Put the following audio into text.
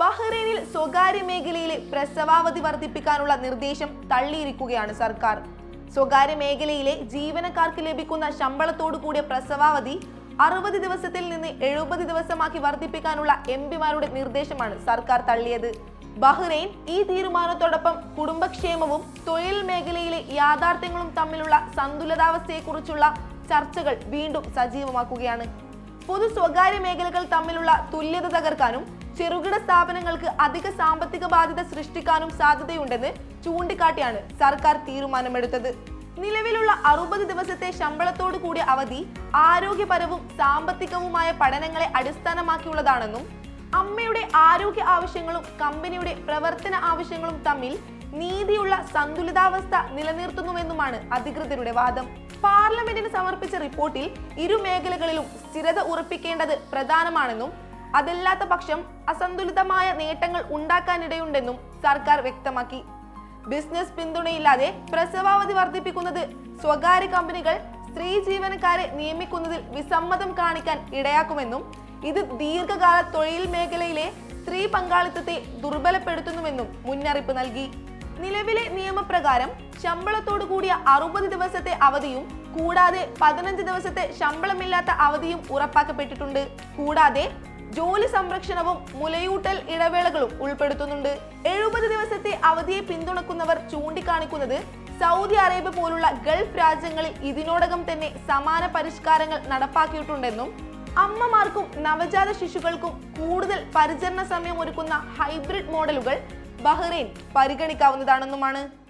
ബഹ്റൈനിൽ സ്വകാര്യ മേഖലയിലെ പ്രസവാവധി വർദ്ധിപ്പിക്കാനുള്ള നിർദ്ദേശം തള്ളിയിരിക്കുകയാണ് സർക്കാർ. സ്വകാര്യ മേഖലയിലെ ജീവനക്കാർക്ക് ലഭിക്കുന്ന ശമ്പളത്തോടു കൂടിയ പ്രസവാവധി അറുപത് ദിവസത്തിൽ നിന്ന് എഴുപത് ദിവസമാക്കി വർദ്ധിപ്പിക്കാനുള്ള എം പിമാരുടെ നിർദ്ദേശമാണ് സർക്കാർ തള്ളിയത്. ബഹ്റൈൻ ഈ തീരുമാനത്തോടൊപ്പം കുടുംബക്ഷേമവും തൊഴിൽ മേഖലയിലെ യാഥാർത്ഥ്യങ്ങളും തമ്മിലുള്ള സന്തുലിതാവസ്ഥയെക്കുറിച്ചുള്ള ചർച്ചകൾ വീണ്ടും സജീവമാക്കുകയാണ്. പൊതു സ്വകാര്യ മേഖലകൾ തമ്മിലുള്ള തുല്യത തകർക്കാനും ചെറുകിട സ്ഥാപനങ്ങൾക്ക് അധിക സാമ്പത്തിക ബാധ്യത സൃഷ്ടിക്കാനും സാധ്യതയുണ്ടെന്ന് ചൂണ്ടിക്കാട്ടിയാണ് സർക്കാർ തീരുമാനമെടുത്തത്. നിലവിലുള്ള അറുപത് ദിവസത്തെ ശമ്പളത്തോടു കൂടിയ അവധി ആരോഗ്യപരവും സാമ്പത്തികവുമായ പഠനങ്ങളെ അടിസ്ഥാനമാക്കിയുള്ളതാണെന്നും അമ്മയുടെ ആരോഗ്യ ആവശ്യങ്ങളും കമ്പനിയുടെ പ്രവർത്തന ആവശ്യങ്ങളും തമ്മിൽ നീതിയുള്ള സന്തുലിതാവസ്ഥ നിലനിർത്തുന്നുവെന്നുമാണ് അധികൃതരുടെ വാദം. പാർലമെന്റിന് സമർപ്പിച്ച റിപ്പോർട്ടിൽ ഇരു മേഖലകളിലും സ്ഥിരത ഉറപ്പിക്കേണ്ടത് പ്രധാനമാണെന്നും അതല്ലാത്ത പക്ഷം അസന്തുലിതമായ നേട്ടങ്ങൾ ഉണ്ടാക്കാനിടയുണ്ടെന്നും സർക്കാർ വ്യക്തമാക്കി. ബിസിനസ് പിന്തുണയില്ലാതെ പ്രസവാവധി വർദ്ധിപ്പിക്കുന്നത് സ്വകാര്യ കമ്പനികൾ സ്ത്രീ ജീവനക്കാരെ നിയമിക്കുന്നതിൽ വിസമ്മതം കാണിക്കാൻ ഇടയാക്കുമെന്നും ഇത് ദീർഘകാല തൊഴിൽ മേഖലയിലെ സ്ത്രീ പങ്കാളിത്തത്തെ ദുർബലപ്പെടുത്തുന്നുവെന്നും മുന്നറിയിപ്പ് നൽകി. നിലവിലെ നിയമപ്രകാരം ശമ്പളത്തോടു കൂടിയ അറുപത് ദിവസത്തെ അവധിയും കൂടാതെ പതിനഞ്ച് ദിവസത്തെ ശമ്പളമില്ലാത്ത അവധിയും ഉറപ്പാക്കപ്പെട്ടിട്ടുണ്ട്. കൂടാതെ ജോലി സംരക്ഷണവും മുലയൂട്ടൽ ഇടവേളകളും ഉൾപ്പെടുത്തുന്നുണ്ട്. എഴുപത് ദിവസത്തെ അവധിയെ പിന്തുണക്കുന്നവർ ചൂണ്ടിക്കാണിക്കുന്നത് സൗദി അറേബ്യ പോലുള്ള ഗൾഫ് രാജ്യങ്ങളിൽ ഇതിനോടകം തന്നെ സമാന പരിഷ്കാരങ്ങൾ നടപ്പാക്കിയിട്ടുണ്ടെന്നും അമ്മമാർക്കും നവജാത ശിശുക്കൾക്കും കൂടുതൽ പരിചരണ സമയം ഒരുക്കുന്ന ഹൈബ്രിഡ് മോഡലുകൾ ബഹ്റൈൻ പരിഗണിക്കാവുന്നതാണെന്നുമാണ്.